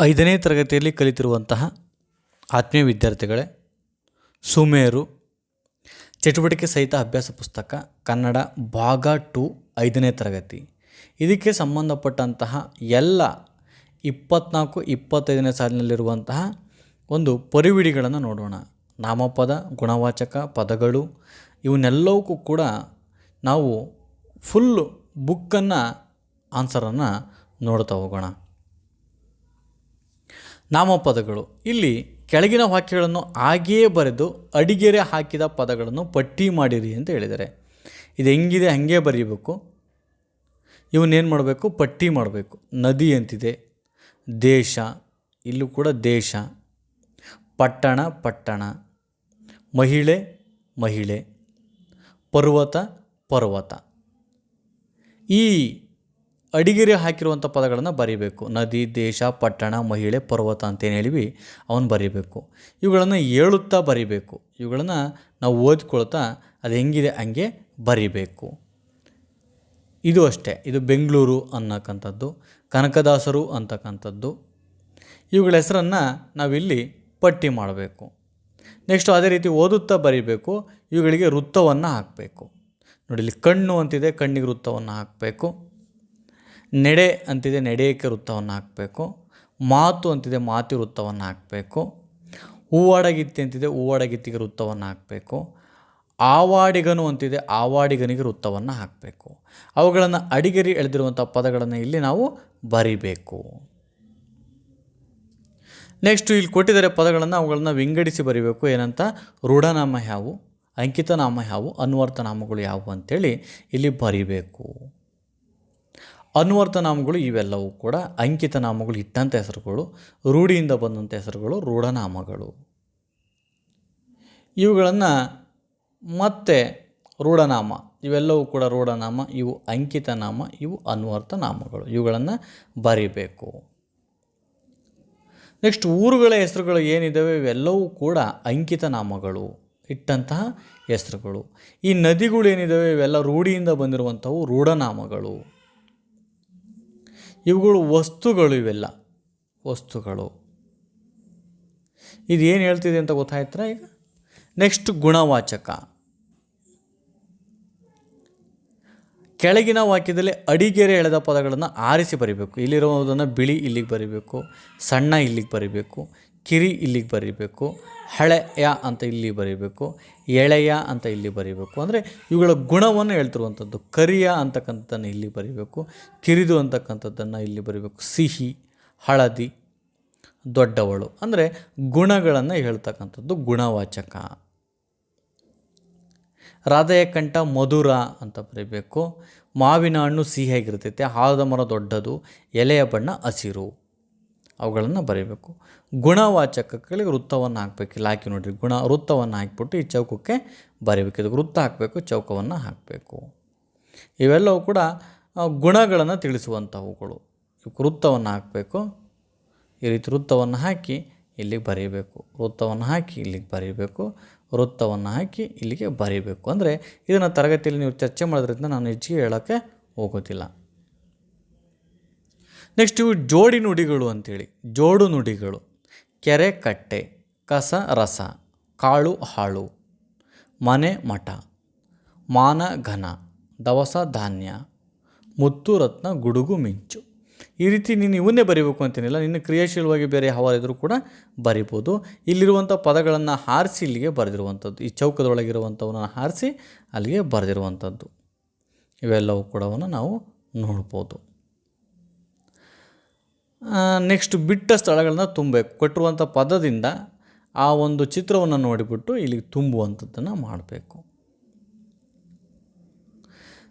ಐದನೇ ತರಗತಿಯಲ್ಲಿ ಕಲಿತಿರುವಂತಹ ಆತ್ಮೀಯ ವಿದ್ಯಾರ್ಥಿಗಳೇ, ಸುಮೇರು, ಚಟುವಟಿಕೆ ಸಹಿತ ಅಭ್ಯಾಸ ಪುಸ್ತಕ, ಕನ್ನಡ ಭಾಗ ಟು, ಐದನೇ ತರಗತಿ. ಇದಕ್ಕೆ ಸಂಬಂಧಪಟ್ಟಂತಹ ಎಲ್ಲ ಇಪ್ಪತ್ನಾಲ್ಕು, ಇಪ್ಪತ್ತೈದನೇ ಸಾಲಿನಲ್ಲಿರುವಂತಹ ಒಂದು ಪರಿವಿಡಿಗಳನ್ನು ನೋಡೋಣ. ನಾಮಪದ, ಗುಣವಾಚಕ, ಪದಗಳು, ಇವನ್ನೆಲ್ಲವಕ್ಕೂ ಕೂಡ ನಾವು ಫುಲ್ಲು ಬುಕ್ಕನ್ನು ಆನ್ಸರನ್ನು ನೋಡ್ತಾ ಹೋಗೋಣ. ನಾಮಪದಗಳು. ಇಲ್ಲಿ ಕೆಳಗಿನ ವಾಕ್ಯಗಳನ್ನು ಹಾಗೆಯೇ ಬರೆದು ಅಡಿಗೆರೆ ಹಾಕಿದ ಪದಗಳನ್ನು ಪಟ್ಟಿ ಮಾಡಿರಿ ಅಂತ ಹೇಳಿದ್ದಾರೆ ಇದು ಹೆಂಗಿದೆ, ಹಾಗೆ ಬರೀಬೇಕು. ಇವನ್ನೇನು ಮಾಡಬೇಕು? ಪಟ್ಟಿ ಮಾಡಬೇಕು. ನದಿ ಅಂತಿದೆ. ದೇಶ. ಇಲ್ಲೂ ಕೂಡ ದೇಶ. ಪಟ್ಟಣ ಪಟ್ಟಣ. ಮಹಿಳೆ ಮಹಿಳೆ. ಪರ್ವತ ಪರ್ವತ. ಈ ಅಡಿಗೆರೆ ಹಾಕಿರುವಂಥ ಪದಗಳನ್ನು ಬರೀಬೇಕು. ನದಿ, ದೇಶ, ಪಟ್ಟಣ, ಮಹಿಳೆ, ಪರ್ವತ ಅಂತೇನು ಹೇಳಿವಿ ಅವನು ಬರೀಬೇಕು. ಇವುಗಳನ್ನು ಹೇಳುತ್ತಾ ಬರೀಬೇಕು. ಇವುಗಳನ್ನು ನಾವು ಓದ್ಕೊಳ್ತಾ ಅದು ಹೆಂಗಿದೆ ಹಂಗೆ ಬರೀಬೇಕು. ಇದು ಅಷ್ಟೇ. ಇದು ಬೆಂಗಳೂರು ಅನ್ನಕ್ಕಂಥದ್ದು ಕನಕದಾಸರು ಅಂತಕ್ಕಂಥದ್ದು ಇವುಗಳ ಹೆಸರನ್ನು ನಾವಿಲ್ಲಿ ಪಟ್ಟಿ ಮಾಡಬೇಕು. ನೆಕ್ಸ್ಟು ಅದೇ ರೀತಿ ಓದುತ್ತಾ ಬರೀಬೇಕು. ಇವುಗಳಿಗೆ ವೃತ್ತವನ್ನು ಹಾಕಬೇಕು. ನೋಡಿ ಇಲ್ಲಿ ಕಣ್ಣು ಅಂತಿದೆ, ಕಣ್ಣಿಗೆ ವೃತ್ತವನ್ನು ಹಾಕಬೇಕು. ನೆಡೆ ಅಂತಿದೆ, ನೆಡೆಯಕ್ಕೆ ವೃತ್ತವನ್ನು ಹಾಕಬೇಕು. ಮಾತು ಅಂತಿದೆ ಮಾತಿ ವೃತ್ತವನ್ನು ಹಾಕಬೇಕು. ಹೂವಾಡಗಿತ್ತಿ ಅಂತಿದೆ, ಹೂವಾಡಗಿತ್ತಿಗೆ ವೃತ್ತವನ್ನು ಹಾಕಬೇಕು. ಆವಾಡಿಗನು ಅಂತಿದೆ, ಆವಾಡಿಗನಿಗೆ ವೃತ್ತವನ್ನು ಹಾಕಬೇಕು. ಅವುಗಳನ್ನು ಅಡಿಗೆರಿ ಎಳೆದಿರುವಂಥ ಪದಗಳನ್ನು ಇಲ್ಲಿ ನಾವು ಬರಿಬೇಕು. ನೆಕ್ಸ್ಟ್ ಇಲ್ಲಿ ಕೊಟ್ಟಿದ್ದಾರೆ ಪದಗಳನ್ನು, ಅವುಗಳನ್ನು ವಿಂಗಡಿಸಿ ಬರಿಬೇಕು. ಏನಂತ? ರೂಢನಾಮ ಯಾವು? ಅಂಕಿತನಾಮ ಯಾವು? ಅನ್ವರ್ಥನಾಮಗಳು ಅನ್ವರ್ಥ ನಾಮಗಳು ಯಾವುವು ಅಂಥೇಳಿ ಇಲ್ಲಿ ಬರಿಬೇಕು. ಅನ್ವರ್ಥ ನಾಮಗಳು ಇವೆಲ್ಲವೂ ಕೂಡ ಅಂಕಿತ ನಾಮಗಳು ಇಟ್ಟಂಥ ಹೆಸರುಗಳು, ರೂಢಿಯಿಂದ ಬಂದಂಥ ಹೆಸರುಗಳು, ರೂಢನಾಮಗಳು. ಇವುಗಳನ್ನು ಮತ್ತೆ ರೂಢನಾಮ, ಇವೆಲ್ಲವೂ ಕೂಡ ರೂಢನಾಮ, ಇವು ಅಂಕಿತ ನಾಮ, ಇವು ಅನ್ವರ್ಥ ನಾಮಗಳು. ಇವುಗಳನ್ನು ಬರೀಬೇಕು. ನೆಕ್ಸ್ಟ್ ಊರುಗಳ ಹೆಸರುಗಳು ಏನಿದ್ದಾವೆ ಇವೆಲ್ಲವೂ ಕೂಡ ಅಂಕಿತ ನಾಮಗಳು ಇಟ್ಟಂತಹ ಹೆಸರುಗಳು. ಈ ನದಿಗಳು ಏನಿದ್ದಾವೆ ಇವೆಲ್ಲ ರೂಢಿಯಿಂದ ಬಂದಿರುವಂಥವು ರೂಢನಾಮಗಳು. ಇವುಗಳು ವಸ್ತುಗಳು ಇವೆಲ್ಲ. ವಸ್ತುಗಳು. ಇದು ಏನು ಹೇಳ್ತಿದೆ ಅಂತ ಗೊತ್ತಾಯ್ತರ ಈಗ? ನೆಕ್ಸ್ಟ್ ಗುಣವಾಚಕ. ಕೆಳಗಿನ ವಾಕ್ಯದಲ್ಲಿ ಅಡಿಗೆರೆ ಎಳೆದ ಪದಗಳನ್ನು ಆರಿಸಿ ಬರಿಬೇಕು. ಇಲ್ಲಿರುವುದನ್ನು ಬಿಳಿ ಇಲ್ಲಿಗೆ ಬರಿಬೇಕು, ಸಣ್ಣ ಇಲ್ಲಿಗೆ ಬರಿಬೇಕು ಕಿರಿ ಇಲ್ಲಿಗೆ ಬರಿಬೇಕು, ಹಳೆಯ ಅಂತ ಇಲ್ಲಿ ಬರಿಬೇಕು, ಎಳೆಯ ಅಂತ ಇಲ್ಲಿ ಬರಿಬೇಕು. ಅಂದರೆ ಇವುಗಳ ಗುಣವನ್ನು ಹೇಳ್ತಿರುವಂಥದ್ದು. ಕರಿಯ ಅಂತಕ್ಕಂಥದ್ದನ್ನು ಇಲ್ಲಿ ಬರಿಬೇಕು, ಕಿರಿದು ಅಂತಕ್ಕಂಥದ್ದನ್ನು ಇಲ್ಲಿ ಬರಿಬೇಕು. ಸಿಹಿ, ಹಳದಿ, ದೊಡ್ಡವಳು. ಅಂದರೆ ಗುಣಗಳನ್ನು ಹೇಳ್ತಕ್ಕಂಥದ್ದು ಗುಣವಾಚಕ. ಹೃದಯ ಕಂಠ ಮಧುರ ಅಂತ ಬರೀಬೇಕು. ಮಾವಿನ ಹಣ್ಣು ಸಿಹಿಯಾಗಿರ್ತೈತೆ ಆಲದ ಮರ ದೊಡ್ಡದು, ಎಲೆಯ ಬಣ್ಣ ಹಸಿರು. ಅವುಗಳನ್ನು ಬರೀಬೇಕು. ಗುಣವಾಚಕಗಳಿಗೆ ವೃತ್ತವನ್ನು ಹಾಕಬೇಕು. ಇಲ್ಲಿ ಹಾಕಿ ನೋಡಿರಿ. ಗುಣ ವೃತ್ತವನ್ನು ಹಾಕಿಬಿಟ್ಟು ಈ ಚೌಕಕ್ಕೆ ಬರೀಬೇಕು. ಇದಕ್ಕೆ ವೃತ್ತ ಹಾಕಬೇಕು, ಚೌಕವನ್ನು ಹಾಕಬೇಕು. ಇವೆಲ್ಲವೂ ಕೂಡ ಗುಣಗಳನ್ನು ತಿಳಿಸುವಂಥವುಗಳು ವೃತ್ತವನ್ನು ಹಾಕಬೇಕು. ಈ ರೀತಿ ವೃತ್ತವನ್ನು ಹಾಕಿ ಇಲ್ಲಿಗೆ ಬರೀಬೇಕು. ವೃತ್ತವನ್ನು ಹಾಕಿ ಇಲ್ಲಿಗೆ ಬರೀಬೇಕು. ವೃತ್ತವನ್ನು ಹಾಕಿ ಇಲ್ಲಿಗೆ ಬರೀಬೇಕು. ಅಂದರೆ ಇದನ್ನು ತರಗತಿಯಲ್ಲಿ ನೀವು ಚರ್ಚೆ ಮಾಡೋದ್ರಿಂದ ನಾನು ಹೆಚ್ಚಿಗೆ ಹೇಳೋಕ್ಕೆ ಹೋಗೋದಿಲ್ಲ. ನೆಕ್ಸ್ಟ್ ಇವು ಜೋಡಿ ನುಡಿಗಳು ಅಂತೇಳಿ. ಜೋಡು ನುಡಿಗಳು. ಕೆರೆ ಕಟ್ಟೆ, ಕಸ ರಸ, ಕಾಳು ಹಾಳು, ಮನೆ ಮಠ, ಮಾನ ಘನ, ದವಸ ಧಾನ್ಯ, ಮುತ್ತು ರತ್ನ ಗುಡುಗು ಮಿಂಚು. ಈ ರೀತಿ ನೀನು ಇವನ್ನೇ ಬರೀಬೇಕು ಅಂತೇನಿಲ್ಲ. ನಿನ್ನ ಕ್ರಿಯಾಶೀಲವಾಗಿ ಬೇರೆ ಯಾವ ಇದ್ರೂ ಕೂಡ ಬರಿಬೋದು. ಇಲ್ಲಿರುವಂಥ ಪದಗಳನ್ನು ಹಾರಿಸಿ ಇಲ್ಲಿಗೆ ಬರೆದಿರುವಂಥದ್ದು. ಈ ಚೌಕದೊಳಗಿರುವಂಥವನ್ನು ಹಾರಿಸಿ ಅಲ್ಲಿಗೆ ಬರೆದಿರುವಂಥದ್ದು. ಇವೆಲ್ಲವೂ ಕೂಡವನ್ನು ನಾವು ನೋಡ್ಬೋದು. ನೆಕ್ಸ್ಟ್ ಬಿಟ್ಟ ಸ್ಥಳಗಳನ್ನ ತುಂಬಬೇಕು. ಕೊಟ್ಟಿರುವಂಥ ಪದದಿಂದ ಆ ಒಂದು ಚಿತ್ರವನ್ನು ನೋಡಿಬಿಟ್ಟು ಇಲ್ಲಿಗೆ ತುಂಬುವಂಥದ್ದನ್ನು ಮಾಡಬೇಕು.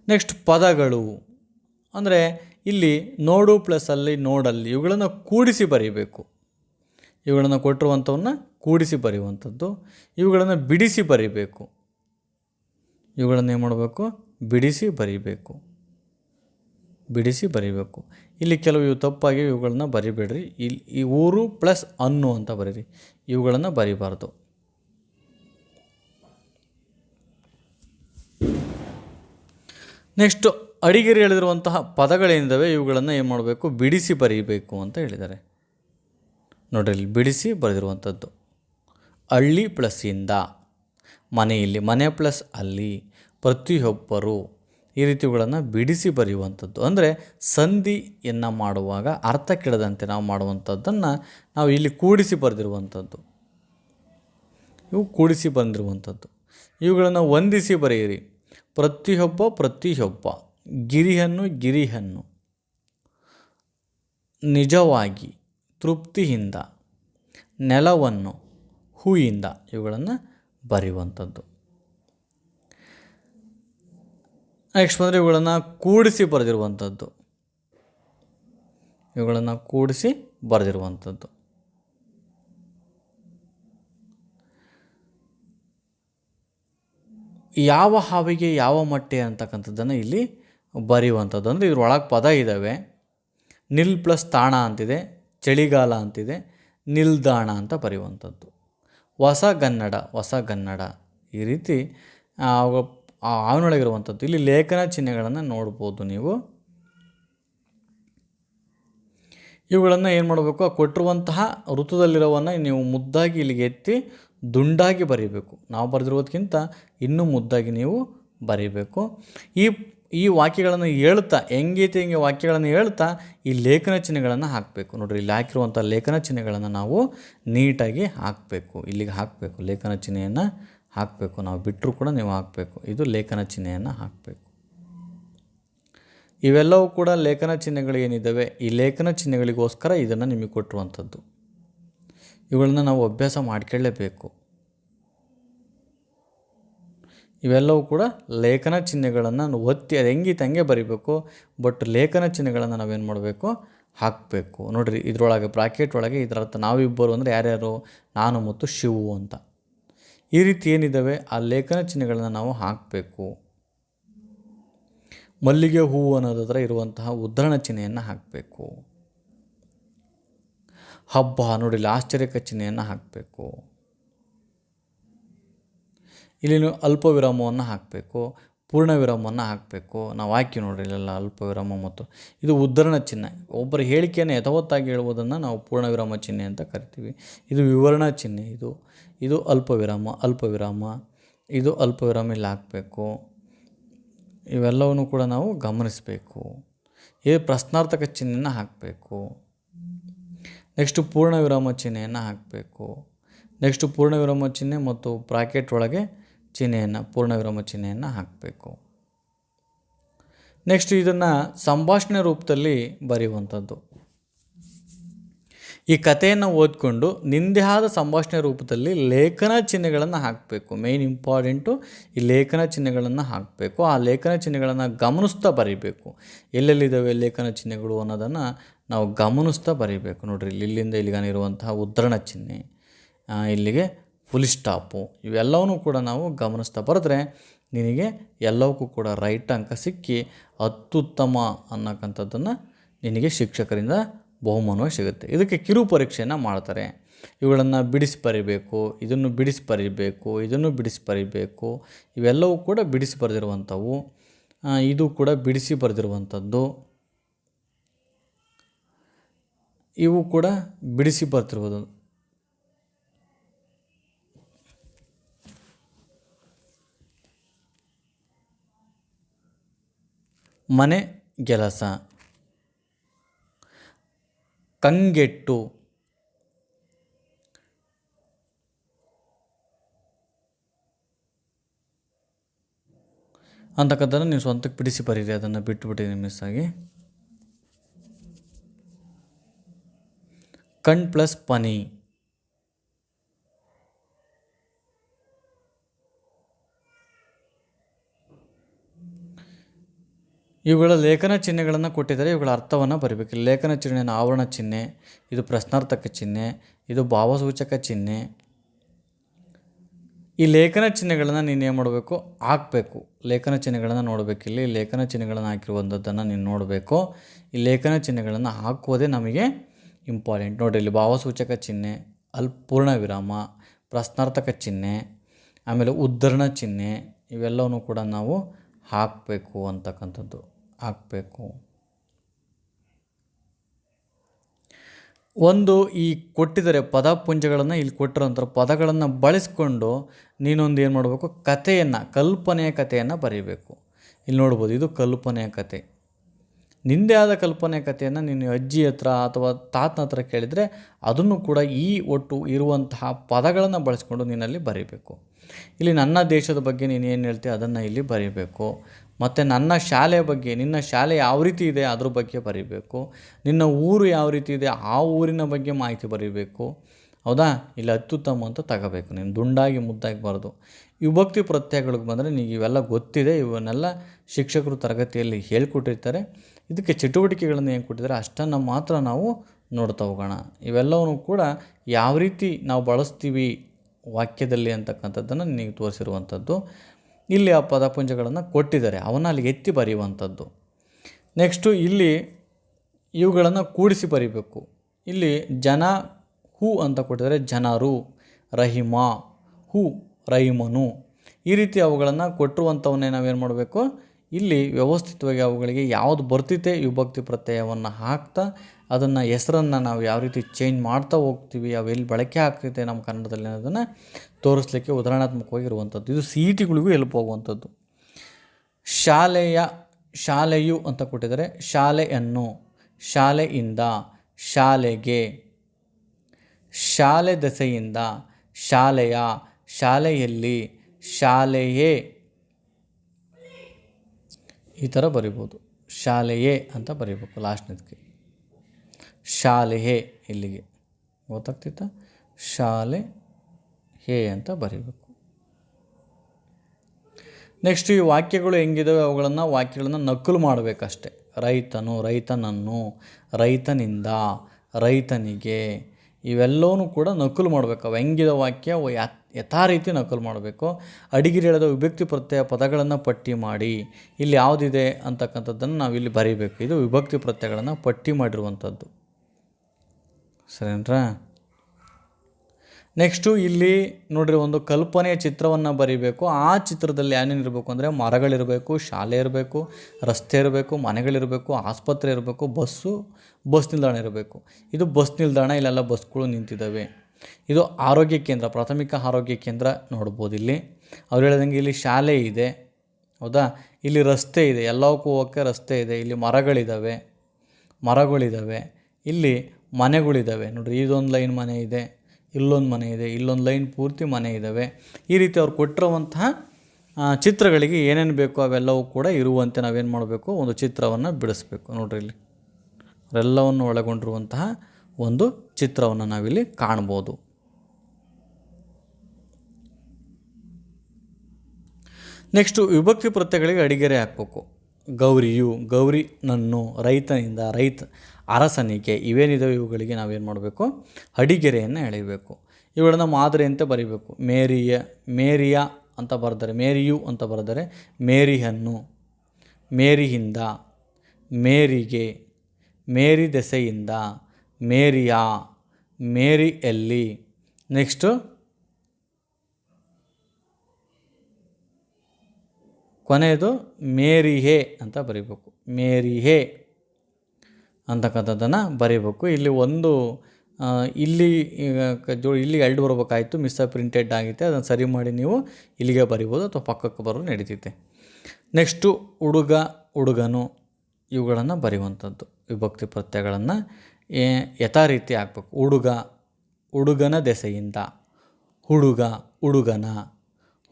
ನೆಕ್ಸ್ಟ್ ಪದಗಳು. ಅಂದರೆ ಇಲ್ಲಿ ನೋಡು ಪ್ಲಸ್ ಅಲ್ಲಿ ನೋಡಲ್ಲಿ ಇವುಗಳನ್ನು ಕೂಡಿಸಿ ಬರೀಬೇಕು. ಇವುಗಳನ್ನು ಕೊಟ್ಟಿರುವಂಥವನ್ನ ಕೂಡಿಸಿ ಬರೆಯುವಂಥದ್ದು. ಇವುಗಳನ್ನು ಬಿಡಿಸಿ ಬರೀಬೇಕು. ಇವುಗಳನ್ನು ಏನು ಮಾಡಬೇಕು? ಬಿಡಿಸಿ ಬರೀಬೇಕು. ಬಿಡಿಸಿ ಬರೀಬೇಕು. ಇಲ್ಲಿ ಕೆಲವು ಇವು ತಪ್ಪಾಗಿ ಇವುಗಳನ್ನ ಬರಿಬೇಡ್ರಿ. ಇಲ್ಲಿ ಈ ಊರು ಪ್ಲಸ್ ಅನ್ನು ಅಂತ ಬರೀರಿ. ಇವುಗಳನ್ನು ಬರಿಬಾರ್ದು. ನೆಕ್ಸ್ಟು ಅಡಿಗೆರಿ ಹೇಳಿರುವಂತಹ ಪದಗಳೇನಿದ್ದಾವೆ ಇವುಗಳನ್ನು ಏನು ಮಾಡಬೇಕು? ಬಿಡಿಸಿ ಬರೀಬೇಕು ಅಂತ ಹೇಳಿದ್ದಾರೆ. ನೋಡಿರಿ, ಇಲ್ಲಿ ಬಿಡಿಸಿ ಬರೆದಿರುವಂಥದ್ದು ಹಳ್ಳಿ ಪ್ಲಸ್ ಇಂದ ಮನೆಯಲ್ಲಿ ಮನೆ ಪ್ಲಸ್ ಅಲ್ಲಿ. ಪ್ರತಿಯೊಬ್ಬರು ಈ ರೀತಿಗಳನ್ನು ಬಿಡಿಸಿ ಬರೆಯುವಂಥದ್ದು. ಅಂದರೆ ಸಂಧಿಯನ್ನು ಮಾಡುವಾಗ ಅರ್ಥ ಕೆಡದಂತೆ ನಾವು ಮಾಡುವಂಥದ್ದನ್ನು ನಾವು ಇಲ್ಲಿ ಕೂಡಿಸಿ ಬರೆದಿರುವಂಥದ್ದು. ಇವು ಕೂಡಿಸಿ ಬಂದಿರುವಂಥದ್ದು. ಇವುಗಳನ್ನು ವಂದಿಸಿ ಬರೆಯಿರಿ. ಪ್ರತಿಯೊಬ್ಬ ಪ್ರತಿಯೊಬ್ಬ, ಗಿರಿಹನ್ನು ಗಿರಿಹನ್ನು, ನಿಜವಾಗಿ ತೃಪ್ತಿಯಿಂದ, ನೆಲವನ್ನು ಹೂಯಿಂದ ಇವುಗಳನ್ನು ಬರೆಯುವಂಥದ್ದು. ನೆಕ್ಸ್ಟ್ ಬಂದರೆ ಇವುಗಳನ್ನು ಕೂಡಿಸಿ ಬರೆದಿರುವಂಥದ್ದು. ಇವುಗಳನ್ನು ಕೂಡಿಸಿ ಬರೆದಿರುವಂಥದ್ದು. ಯಾವ ಹಾವಿಗೆ ಯಾವ ಮೊಟ್ಟೆ ಅಂತಕ್ಕಂಥದ್ದನ್ನು ಇಲ್ಲಿ ಬರೆಯುವಂಥದ್ದು. ಅಂದರೆ ಇದ್ರೊಳಗೆ ಪದ ಇದ್ದಾವೆ ನಿಲ್ ಪ್ಲಸ್ ತಾಣ ಅಂತಿದೆ, ಚಳಿಗಾಲ ಅಂತಿದೆ ನಿಲ್ದಾಣ ಅಂತ ಬರೆಯುವಂಥದ್ದು. ಹೊಸ ಗನ್ನಡ ಹೊಸ ಗನ್ನಡ. ಈ ರೀತಿ ಅವನೊಳಗಿರುವಂಥದ್ದು ಇಲ್ಲಿ ಲೇಖನ ಚಿಹ್ನೆಗಳನ್ನು ನೋಡ್ಬೋದು ನೀವು. ಇವುಗಳನ್ನು ಏನು ಮಾಡಬೇಕು? ಆ ಕೊಟ್ಟಿರುವಂತಹ ಋತುದಲ್ಲಿರೋವನ್ನು ನೀವು ಮುದ್ದಾಗಿ ಇಲ್ಲಿಗೆ ಎತ್ತಿ ದುಂಡಾಗಿ ಬರೀಬೇಕು. ನಾವು ಬರೆದಿರೋದಕ್ಕಿಂತ ಇನ್ನೂ ಮುದ್ದಾಗಿ ನೀವು ಬರೀಬೇಕು. ಈ ಈ ವಾಕ್ಯಗಳನ್ನು ಹೇಳ್ತಾ ಹೆಂಗೈತೆ ಹೆಂಗೆ ವಾಕ್ಯಗಳನ್ನು ಹೇಳ್ತಾ ಈ ಲೇಖನ ಚಿಹ್ನೆಗಳನ್ನು ಹಾಕಬೇಕು. ನೋಡಿರಿ, ಇಲ್ಲಿ ಹಾಕಿರುವಂಥ ಲೇಖನ ಚಿಹ್ನೆಗಳನ್ನು ನಾವು ನೀಟಾಗಿ ಹಾಕಬೇಕು. ಇಲ್ಲಿಗೆ ಹಾಕಬೇಕು ಲೇಖನ ಚಿಹ್ನೆಯನ್ನು. ಹಾಕಬೇಕು, ನಾವು ಬಿಟ್ಟರೂ ಕೂಡ ನೀವು ಹಾಕಬೇಕು. ಇದು ಲೇಖನ ಚಿಹ್ನೆಯನ್ನು ಹಾಕಬೇಕು. ಇವೆಲ್ಲವೂ ಕೂಡ ಲೇಖನ ಚಿಹ್ನೆಗಳು ಏನಿದ್ದಾವೆ ಈ ಲೇಖನ ಚಿಹ್ನೆಗಳಿಗೋಸ್ಕರ ಇದನ್ನು ನಿಮಗೆ ಕೊಟ್ಟಿರುವಂಥದ್ದು. ಇವುಗಳನ್ನ ನಾವು ಅಭ್ಯಾಸ ಮಾಡ್ಕೊಳ್ಳೇಬೇಕು. ಇವೆಲ್ಲವೂ ಕೂಡ ಲೇಖನ ಚಿಹ್ನೆಗಳನ್ನು ಒತ್ತಿ, ಅದು ಹೆಂಗಿತ್ತು ಹಂಗೆ ಬರಿಬೇಕು, ಬಟ್ ಲೇಖನ ಚಿಹ್ನೆಗಳನ್ನು ನಾವೇನು ಮಾಡಬೇಕು? ಹಾಕಬೇಕು. ನೋಡಿರಿ, ಇದರೊಳಗೆ, ಬ್ರಾಕೆಟ್ ಒಳಗೆ ಇದರ ಅರ್ಥ ನಾವಿಬ್ಬರು ಅಂದರೆ ಯಾರ್ಯಾರು? ನಾನು ಮತ್ತು ಶಿವು ಅಂತ. ಈ ರೀತಿ ಏನಿದ್ದಾವೆ? ಆ ಲೇಖನ ಚಿಹ್ನೆಗಳನ್ನು ನಾವು ಹಾಕಬೇಕು. ಮಲ್ಲಿಗೆ ಹೂವು ಅನ್ನೋದರ ಇರುವಂತಹ ಉದ್ಧರಣ ಚಿಹ್ನೆಯನ್ನು ಹಾಕಬೇಕು. ಹಬ್ಬ ನೋಡಿ ಆಶ್ಚರ್ಯಕ ಚಿಹ್ನೆಯನ್ನು ಹಾಕಬೇಕು. ಇಲ್ಲಿ ಅಲ್ಪ ವಿರಾಮವನ್ನು ಹಾಕಬೇಕು. ಪೂರ್ಣ ವಿರಾಮವನ್ನು ಹಾಕಬೇಕು. ನಾವು ಹಾಕಿ ನೋಡ್ರಿ ಇಲ್ಲೆಲ್ಲ ಅಲ್ಪ ವಿರಾಮ ಮತ್ತು ಇದು ಉದ್ಧರಣ ಚಿಹ್ನೆ. ಒಬ್ಬರ ಹೇಳಿಕೆಯನ್ನು ಯಥವತ್ತಾಗಿ ಹೇಳುವುದನ್ನು ನಾವು ಪೂರ್ಣ ವಿರಾಮ ಚಿಹ್ನೆ ಅಂತ ಕರಿತೀವಿ. ಇದು ವಿವರಣಾ ಚಿಹ್ನೆ ಇದು. ಇದು ಅಲ್ಪ ವಿರಾಮ ಅಲ್ಪ ವಿರಾಮ. ಇದು ಅಲ್ಪ ವಿರಾಮ ಇಲ್ಲಿ ಹಾಕಬೇಕು. ಇವೆಲ್ಲವನ್ನು ಕೂಡ ನಾವು ಗಮನಿಸಬೇಕು. ಇದು ಪ್ರಶ್ನಾರ್ಥಕ ಚಿಹ್ನೆಯನ್ನು ಹಾಕಬೇಕು. ನೆಕ್ಸ್ಟು ಪೂರ್ಣ ವಿರಾಮ ಚಿಹ್ನೆಯನ್ನು ಹಾಕಬೇಕು. ನೆಕ್ಸ್ಟು ಪೂರ್ಣ ವಿರಾಮ ಚಿಹ್ನೆ ಮತ್ತು ಪ್ರಾಕೆಟ್ ಒಳಗೆ ಚಿಹ್ನೆಯನ್ನು ಪೂರ್ಣ ವಿರಾಮ ಚಿಹ್ನೆಯನ್ನು ಹಾಕಬೇಕು. ನೆಕ್ಸ್ಟ್ ಇದನ್ನು ಸಂಭಾಷಣೆ ರೂಪದಲ್ಲಿ ಬರೆಯುವಂಥದ್ದು. ಈ ಕಥೆಯನ್ನು ಓದ್ಕೊಂಡು ನಿಂದೆ ಆದ ಸಂಭಾಷಣೆ ರೂಪದಲ್ಲಿ ಲೇಖನ ಚಿಹ್ನೆಗಳನ್ನು ಹಾಕಬೇಕು. ಮೇಯ್ನ್ ಇಂಪಾರ್ಟೆಂಟು ಈ ಲೇಖನ ಚಿಹ್ನೆಗಳನ್ನು ಹಾಕಬೇಕು. ಆ ಲೇಖನ ಚಿಹ್ನೆಗಳನ್ನು ಗಮನಿಸ್ತಾ ಬರೀಬೇಕು. ಎಲ್ಲೆಲ್ಲಿದ್ದಾವೆ ಲೇಖನ ಚಿಹ್ನೆಗಳು ಅನ್ನೋದನ್ನು ನಾವು ಗಮನಿಸ್ತಾ ಬರೀಬೇಕು. ನೋಡಿರಿ, ಇಲ್ಲಿಂದ ಇಲ್ಲಿಗಾನಿರುವಂತಹ ಉದ್ರಣ ಚಿಹ್ನೆ ಇಲ್ಲಿಗೆ ಫುಲ್ ಸ್ಟಾಪು ಇವೆಲ್ಲವನ್ನೂ ಕೂಡ ನಾವು ಗಮನಿಸ್ತಾ ಬರೆದ್ರೆ ನಿನಗೆ ಎಲ್ಲವಕ್ಕೂ ಕೂಡ ರೈಟ್ ಅಂಕ ಸಿಕ್ಕಿ ಅತ್ಯುತ್ತಮ ಅನ್ನಕ್ಕಂಥದ್ದನ್ನು ನಿನಗೆ ಶಿಕ್ಷಕರಿಂದ ಬಹುಮಾನವಾಗಿ ಸಿಗುತ್ತೆ. ಇದಕ್ಕೆ ಕಿರು ಪರೀಕ್ಷೆಯನ್ನು ಮಾಡ್ತಾರೆ. ಇವುಗಳನ್ನು ಬಿಡಿಸಿ ಬರಿಬೇಕು, ಇದನ್ನು ಬಿಡಿಸಿ ಬರಿಬೇಕು, ಇದನ್ನು ಬಿಡಿಸಿ ಬರಿಬೇಕು, ಇವೆಲ್ಲವೂ ಕೂಡ ಬಿಡಿಸಿ ಬರೆದಿರುವಂಥವು ಇದು ಕೂಡ ಬಿಡಿಸಿ ಬರೆದಿರುವಂಥದ್ದು. ಇವು ಕೂಡ ಬಿಡಿಸಿ ಬರ್ತಿರ್ಬೋದು. ಮನೆ ಗೆಲಸ ಕಂಗೆಟ್ಟು. ಅಂತಕ್ಕಂಥದ್ದು ನೀವು ಸ್ವಂತಕ್ಕೆ ಬಿಡಿಸಿ ಬರೀರಿ, ಅದನ್ನು ಬಿಟ್ಟುಬಿಟ್ಟಿದ್ದೀನಿ ಮಿಸ್ ಆಗಿ ಕಣ್ ಪ್ಲಸ್ ಪನಿ. ಇವುಗಳ ಲೇಖನ ಚಿಹ್ನೆಗಳನ್ನು ಕೊಟ್ಟಿದ್ದಾರೆ. ಇವುಗಳ ಅರ್ಥವನ್ನು ಬರೀಬೇಕು. ಲೇಖನ ಚಿಹ್ನೆಯನ್ನು ಆವರಣ ಚಿಹ್ನೆ, ಇದು ಪ್ರಶ್ನಾರ್ಥಕ ಚಿಹ್ನೆ, ಇದು ಭಾವಸೂಚಕ ಚಿಹ್ನೆ. ಈ ಲೇಖನ ಚಿಹ್ನೆಗಳನ್ನು ನೀನು ಏನು ಮಾಡಬೇಕು? ಹಾಕಬೇಕು. ಲೇಖನ ಚಿಹ್ನೆಗಳನ್ನು ನೋಡಬೇಕು. ಇಲ್ಲಿ ಲೇಖನ ಚಿಹ್ನೆಗಳನ್ನು ಹಾಕಿರುವಂಥದ್ದನ್ನು ನೀನು ನೋಡಬೇಕು. ಈ ಲೇಖನ ಚಿಹ್ನೆಗಳನ್ನು ಹಾಕುವುದೇ ನಮಗೆ ಇಂಪಾರ್ಟೆಂಟ್ ನೋಡಿ ಇಲ್ಲಿ ಭಾವಸೂಚಕ ಚಿಹ್ನೆ ಅಲ್ಲಿ ಪೂರ್ಣ ವಿರಾಮ, ಪ್ರಶ್ನಾರ್ಥಕ ಚಿಹ್ನೆ, ಆಮೇಲೆ ಉದ್ಧರಣ ಚಿಹ್ನೆ, ಇವೆಲ್ಲವನ್ನು ಕೂಡ ನಾವು ಹಾಕಬೇಕು ಅಂತಕ್ಕಂಥದ್ದು. ಹಾಕಬೇಕು. ಒಂದು ಈ ಕೊಟ್ಟಿದ್ದಾರೆ ಪದಪುಂಜಗಳನ್ನು, ಇಲ್ಲಿ ಕೊಟ್ಟಿರೋಂಥ ಪದಗಳನ್ನು ಬಳಸ್ಕೊಂಡು ನೀನೊಂದು ಏನು ಮಾಡಬೇಕು? ಕಥೆಯನ್ನು, ಕಲ್ಪನೆಯ ಕಥೆಯನ್ನು ಬರೀಬೇಕು. ಇಲ್ಲಿ ನೋಡ್ಬೋದು, ಇದು ಕಲ್ಪನೆಯ ಕತೆ ನಿಂದೇ ಆದ ಕಲ್ಪನೆ ಕಥೆಯನ್ನು ನೀನು ಅಜ್ಜಿ ಹತ್ರ ಅಥವಾ ತಾತನ ಹತ್ರ ಕೇಳಿದರೆ ಅದನ್ನು ಕೂಡ ಈ ಒಟ್ಟು ಇರುವಂತಹ ಪದಗಳನ್ನು ಬಳಸ್ಕೊಂಡು ನಿನ್ನಲ್ಲಿ ಬರೀಬೇಕು. ಇಲ್ಲಿ ನನ್ನ ದೇಶದ ಬಗ್ಗೆ ನೀನು ಏನು ಹೇಳ್ತೀಯ, ಅದನ್ನು ಇಲ್ಲಿ ಬರೀಬೇಕು. ಮತ್ತು ನನ್ನ ಶಾಲೆ ಬಗ್ಗೆ, ನಿನ್ನ ಶಾಲೆ ಯಾವ ರೀತಿ ಇದೆ ಅದ್ರ ಬಗ್ಗೆ ಬರೀಬೇಕು. ನಿನ್ನ ಊರು ಯಾವ ರೀತಿ ಇದೆ ಆ ಊರಿನ ಬಗ್ಗೆ ಮಾಹಿತಿ ಬರೀಬೇಕು. ಹೌದಾ? ಇಲ್ಲಿ ಅತ್ಯುತ್ತಮ ಅಂತ ತಗೋಬೇಕು. ನೀನು ದುಂಡಾಗಿ ಮುದ್ದಾಗಿ ಬರೋದು. ವಿಭಕ್ತಿ ಪ್ರತ್ಯಯಗಳಿಗೆ ಬಂದರೆ ನಿಮಗೆ ಇವೆಲ್ಲ ಗೊತ್ತಿದೆ. ಇವನ್ನೆಲ್ಲ ಶಿಕ್ಷಕರು ತರಗತಿಯಲ್ಲಿ ಹೇಳ್ಕೊಟ್ಟಿರ್ತಾರೆ. ಇದಕ್ಕೆ ಚಟುವಟಿಕೆಗಳನ್ನು ಏನು ಕೊಟ್ಟಿದ್ದಾರೆ? ಅಷ್ಟನ್ನು ಮಾತ್ರ ನಾವು ನೋಡ್ತಾ ಹೋಗೋಣ. ಇವೆಲ್ಲವೂ ಕೂಡ ಯಾವ ರೀತಿ ನಾವು ಬಳಸ್ತೀವಿ ವಾಕ್ಯದಲ್ಲಿ ಅಂತಕ್ಕಂಥದ್ದನ್ನು ನಿನಗೆ ತೋರಿಸಿರುವಂಥದ್ದು. ಇಲ್ಲಿ ಆ ಪದಪುಂಜಗಳನ್ನು ಕೊಟ್ಟಿದ್ದಾರೆ. ಅವನ್ನ ಅಲ್ಲಿ ಎತ್ತಿ ಬರೆಯುವಂಥದ್ದು. ನೆಕ್ಸ್ಟು ಇಲ್ಲಿ ಇವುಗಳನ್ನು ಕೂಡಿಸಿ ಬರೀಬೇಕು. ಇಲ್ಲಿ ಜನ, ಹೂ ಅಂತ ಕೊಟ್ಟಿದ್ದಾರೆ. ಜನರು, ರಹಿಮ, ಹೂ, ರಹಿಮನು. ಈ ರೀತಿ ಅವುಗಳನ್ನು ಕೊಟ್ಟಿರುವಂಥವನ್ನೇ ನಾವೇನು ಮಾಡಬೇಕು? ಇಲ್ಲಿ ವ್ಯವಸ್ಥಿತವಾಗಿ ಅವುಗಳಿಗೆ ಯಾವುದು ಬರ್ತಿದೆ ವಿಭಕ್ತಿ ಪ್ರತ್ಯಯವನ್ನು ಹಾಕ್ತಾ ಅದನ್ನು ಹೆಸರನ್ನು ನಾವು ಯಾವ ರೀತಿ ಚೇಂಜ್ ಮಾಡ್ತಾ ಹೋಗ್ತೀವಿ ಅವೆಲ್ಲಿ ಬಳಕೆ ಆಗ್ತೈತೆ ನಮ್ಮ ಕನ್ನಡದಲ್ಲಿ ಅನ್ನೋದನ್ನು ತೋರಿಸ್ಲಿಕ್ಕೆ ಉದಾಹರಣಾತ್ಮಕವಾಗಿ ಇರುವಂಥದ್ದು. ಇದು ಸಿ ಇ ಟಿಗಳಿಗೂ ಹೆಲ್ಪ್ ಆಗುವಂಥದ್ದು. ಶಾಲೆಯ, ಶಾಲೆಯು ಅಂತ ಕೊಟ್ಟಿದ್ದಾರೆ. ಶಾಲೆಯನ್ನು, ಶಾಲೆಯಿಂದ, ಶಾಲೆಗೆ, ಶಾಲೆ ದೆಸೆಯಿಂದ, ಶಾಲೆಯ, ಶಾಲೆಯಲ್ಲಿ, ಶಾಲೆಯೇ. ಈ ಥರ ಬರಿಬೋದು. ಶಾಲೆಯೇ ಅಂತ ಬರಿಬೇಕು ಶಾಲೆ ಶಾಲೆಯೇ ಇಲ್ಲಿಗೆ. ಗೊತ್ತಾಗ್ತಿತ್ತ? ಶಾಲೆ ಹೇ ಅಂತ ಬರಿಬೇಕು. ನೆಕ್ಸ್ಟ್ ಈ ವಾಕ್ಯಗಳು ಹೆಂಗಿದಾವೆ? ಅವುಗಳನ್ನು ವಾಕ್ಯಗಳನ್ನು ನಕಲು ಮಾಡಬೇಕಷ್ಟೆ. ರೈತನು ರೈತನನ್ನು, ರೈತನಿಂದ, ರೈತನಿಗೆ ಇವೆಲ್ಲವೂ ಕೂಡ ನಕಲು ಮಾಡಬೇಕು. ಹೆಂಗಿದ ವಾಕ್ಯ? ಯಥಾ ರೀತಿ ನಕಲು ಮಾಡಬೇಕು. ಅಡಿಗಿರಿ ಹೇಳಿದ ವಿಭಕ್ತಿ ಪ್ರತ್ಯಯ ಪದಗಳನ್ನು ಪಟ್ಟಿ ಮಾಡಿ. ಇಲ್ಲಿ ಯಾವುದಿದೆ ಅಂತಕ್ಕಂಥದ್ದನ್ನು ನಾವು ಇಲ್ಲಿ ಬರೀಬೇಕು. ಇದು ವಿಭಕ್ತಿ ಪ್ರತ್ಯಯಗಳನ್ನು ಪಟ್ಟಿ ಮಾಡಿರುವಂಥದ್ದು. ಸರಿನಾ ನೆಕ್ಸ್ಟು ಇಲ್ಲಿ ನೋಡಿರಿ ಒಂದು ಕಲ್ಪನೆಯ ಚಿತ್ರವನ್ನು ಬರೀಬೇಕು. ಆ ಚಿತ್ರದಲ್ಲಿ ಏನೇನು ಇರಬೇಕು ಅಂದರೆ ಮರಗಳಿರಬೇಕು, ಶಾಲೆ ಇರಬೇಕು, ರಸ್ತೆ ಇರಬೇಕು, ಮನೆಗಳಿರಬೇಕು, ಆಸ್ಪತ್ರೆ ಇರಬೇಕು, ಬಸ್ಸು, ಬಸ್ ನಿಲ್ದಾಣ ಇರಬೇಕು. ಇದು ಬಸ್ ನಿಲ್ದಾಣ, ಇಲ್ಲೆಲ್ಲ ಬಸ್ಗಳು ನಿಂತಿದ್ದಾವೆ ಇದು ಆರೋಗ್ಯ ಕೇಂದ್ರ, ಪ್ರಾಥಮಿಕ ಆರೋಗ್ಯ ಕೇಂದ್ರ ನೋಡ್ಬೋದು ಇಲ್ಲಿ. ಅವ್ರು ಹೇಳ್ದಂಗೆ ಇಲ್ಲಿ ಶಾಲೆ ಇದೆ, ಹೌದಾ? ಇಲ್ಲಿ ರಸ್ತೆ ಇದೆ, ಎಲ್ಲವಕ್ಕೂ ಹೋಗೋಕ್ಕೆ ರಸ್ತೆ ಇದೆ. ಇಲ್ಲಿ ಮರಗಳಿದ್ದಾವೆ ಮರಗಳಿದ್ದಾವೆ ಇಲ್ಲಿ ಮನೆಗಳಿದ್ದಾವೆ ನೋಡಿರಿ, ಇದೊಂದು ಲೈನ್ ಮನೆ ಇದೆ, ಇಲ್ಲೊಂದು ಮನೆ ಇದೆ, ಇಲ್ಲೊಂದು ಲೈನ್ ಪೂರ್ತಿ ಮನೆ ಇದ್ದಾವೆ ಈ ರೀತಿ ಅವ್ರು ಕೊಟ್ಟಿರುವಂತಹ ಚಿತ್ರಗಳಿಗೆ ಏನೇನು ಬೇಕೋ ಅವೆಲ್ಲವೂ ಕೂಡ ಇರುವಂತೆ ನಾವೇನು ಮಾಡಬೇಕು, ಒಂದು ಚಿತ್ರವನ್ನು ಬಿಡಿಸ್ಬೇಕು. ನೋಡಿರಿ ಇಲ್ಲಿ, ಅವರೆಲ್ಲವನ್ನು ಒಳಗೊಂಡಿರುವಂತಹ ಒಂದು ಚಿತ್ರವನ್ನು ನಾವಿಲ್ಲಿ ಕಾಣ್ಬೋದು ನೆಕ್ಸ್ಟು ವಿಭಕ್ತಿ ಪ್ರತ್ಯಗಳಿಗೆ ಅಡಿಗೆರೆ ಹಾಕಬೇಕು. ಗೌರಿಯು, ಗೌರಿ ನನ್ನು ರೈತನಿಂದ ರೈತ, ಅರಸನಿಗೆ ಇವೇನಿದಾವೆ ಇವುಗಳಿಗೆ ನಾವೇನು ಮಾಡಬೇಕು? ಅಡಿಗೆರೆಯನ್ನು ಎಳೆಯಬೇಕು. ಇವುಗಳನ್ನು ಮಾದರಿಯಂತೆ ಬರೀಬೇಕು. ಮೇರಿಯ ಮೇರಿಯ ಅಂತ ಬರೆದರೆ, ಮೇರಿಯು ಅಂತ ಬರೆದರೆ ಮೇರಿಹನ್ನು ಮೇರಿಯಿಂದ, ಮೇರಿಗೆ, ಮೇರಿ ದೆಸೆಯಿಂದ ಮೇರಿಯಾ ಮೇರಿ ಎಲ್ಲಿ ನೆಕ್ಸ್ಟು ಕೊನೆಯದು ಮೇರಿಹೆ ಅಂತ ಬರೀಬೇಕು. ಮೇರಿಹೆ ಅಂತಕ್ಕಂಥದ್ದನ್ನು ಬರೀಬೇಕು. ಇಲ್ಲಿ ಒಂದು ಇಲ್ಲಿ ಜೋ, ಇಲ್ಲಿ ಎರಡು ಬರಬೇಕಾಯಿತು. ಮಿಸ್ ಪ್ರಿಂಟೆಡ್ ಆಗಿದೆ ಅದನ್ನು ಸರಿ ಮಾಡಿ ನೀವು ಇಲ್ಲಿಗೆ ಬರಿಬೋದು ಅಥವಾ ಪಕ್ಕಕ್ಕೆ ಬರೋದು ನಡೀತೈತೆ. ನೆಕ್ಸ್ಟು ಹುಡುಗ, ಹುಡುಗನು ಇವುಗಳನ್ನು ಬರೆಯುವಂಥದ್ದು. ವಿಭಕ್ತಿ ಪ್ರತ್ಯಯಗಳನ್ನು ಯಥಾ ರೀತಿ ಹಾಕ್ಬೇಕು ಹುಡುಗ ಹುಡುಗನ ದೆಸೆಯಿಂದ. ಹುಡುಗ ಹುಡುಗನ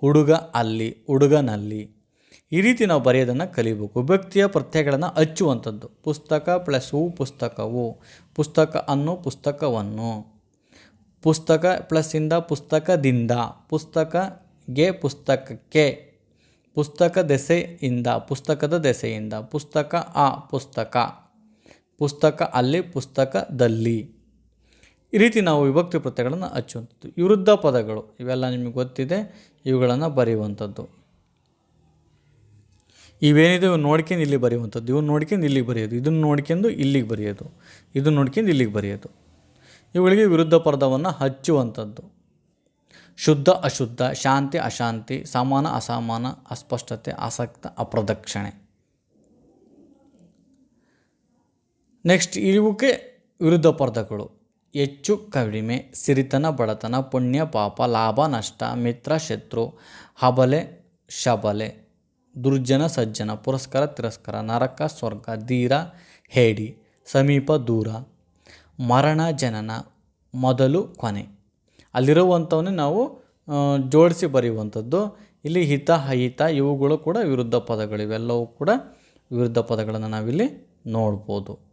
ಹುಡುಗ ಅಲ್ಲಿ ಹುಡುಗನಲ್ಲಿ ಈ ರೀತಿ ನಾವು ಬರೆಯೋದನ್ನು ಕಲಿಬೇಕು. ವಿಭಕ್ತಿಯ ಪ್ರತ್ಯಯಗಳನ್ನು ಹಚ್ಚುವಂಥದ್ದು ಪುಸ್ತಕ ಪ್ಲಸ್ ಹೂ ಪುಸ್ತಕವು. ಪುಸ್ತಕ ಅನ್ನು, ಪುಸ್ತಕವನ್ನು. ಪುಸ್ತಕ ಪ್ಲಸ್ಸಿಂದ ಪುಸ್ತಕದಿಂದ. ಪುಸ್ತಕಗೆ ಪುಸ್ತಕಕ್ಕೆ. ಪುಸ್ತಕ ದೆಸೆಯಿಂದ, ಪುಸ್ತಕದ ದೆಸೆಯಿಂದ. ಪುಸ್ತಕ ಆ, ಪುಸ್ತಕ. ಪುಸ್ತಕ ಅಲ್ಲಿ, ಪುಸ್ತಕದಲ್ಲಿ. ಈ ರೀತಿ ನಾವು ವಿಭಕ್ತಿ ಪ್ರತ್ಯಯಗಳನ್ನು ಹಚ್ಚುವಂಥದ್ದು. ವಿರುದ್ಧ ಪದಗಳು, ಇವೆಲ್ಲ ನಿಮಗೆ ಗೊತ್ತಿದೆ, ಇವುಗಳನ್ನು ಬರೆಯುವಂಥದ್ದು. ಇವೇನಿದೆ ಇವು ನೋಡ್ಕೊಂಡು ಇಲ್ಲಿ ಬರೆಯುವಂಥದ್ದು. ಇವ್ನು ನೋಡ್ಕೊಂಡು ಇಲ್ಲಿಗೆ ಬರೆಯೋದು. ಇದನ್ನು ನೋಡ್ಕೊಂಡು ಇಲ್ಲಿಗೆ ಬರೆಯೋದು. ಇದನ್ನು ನೋಡ್ಕೊಂಡು ಇಲ್ಲಿಗೆ ಬರೆಯೋದು. ಇವುಗಳಿಗೆ ವಿರುದ್ಧ ಪದವನ್ನು ಹಚ್ಚುವಂಥದ್ದು. ಶುದ್ಧ, ಅಶುದ್ಧ, ಶಾಂತಿ, ಅಶಾಂತಿ, ಸಮಾನ, ಅಸಮಾನ, ಅಸ್ಪಷ್ಟತೆ, ಆಸಕ್ತ, ಅಪ್ರದಕ್ಷಿಣೆ. ನೆಕ್ಸ್ಟ್ ಇವುಕ್ಕೆ ವಿರುದ್ಧ ಪದಗಳು ಹೆಚ್ಚು ಕಡಿಮೆ, ಸಿರಿತನ, ಬಡತನ, ಪುಣ್ಯ, ಪಾಪ, ಲಾಭ, ನಷ್ಟ, ಮಿತ್ರ, ಶತ್ರು, ಹಬಲೆ, ಶಬಲೆ, ದುರ್ಜನ, ಸಜ್ಜನ, ಪುರಸ್ಕಾರ, ತಿರಸ್ಕಾರ, ನರಕ, ಸ್ವರ್ಗ, ಧೀರ, ಹೇಡಿ, ಸಮೀಪ, ದೂರ, ಮರಣ, ಜನನ, ಮೊದಲು ಕೊನೆ. ಅಲ್ಲಿರುವಂಥವನ್ನೇ ನಾವು ಜೋಡಿಸಿ ಬರೆಯುವಂಥದ್ದು. ಇಲ್ಲಿ ಹಿತ, ಅಹಿತ, ಇವುಗಳು ಕೂಡ ವಿರುದ್ಧ ಪದಗಳು ಇವೆಲ್ಲವೂ ಕೂಡ ವಿರುದ್ಧ ಪದಗಳನ್ನು ನಾವಿಲ್ಲಿ ನೋಡ್ಬೋದು.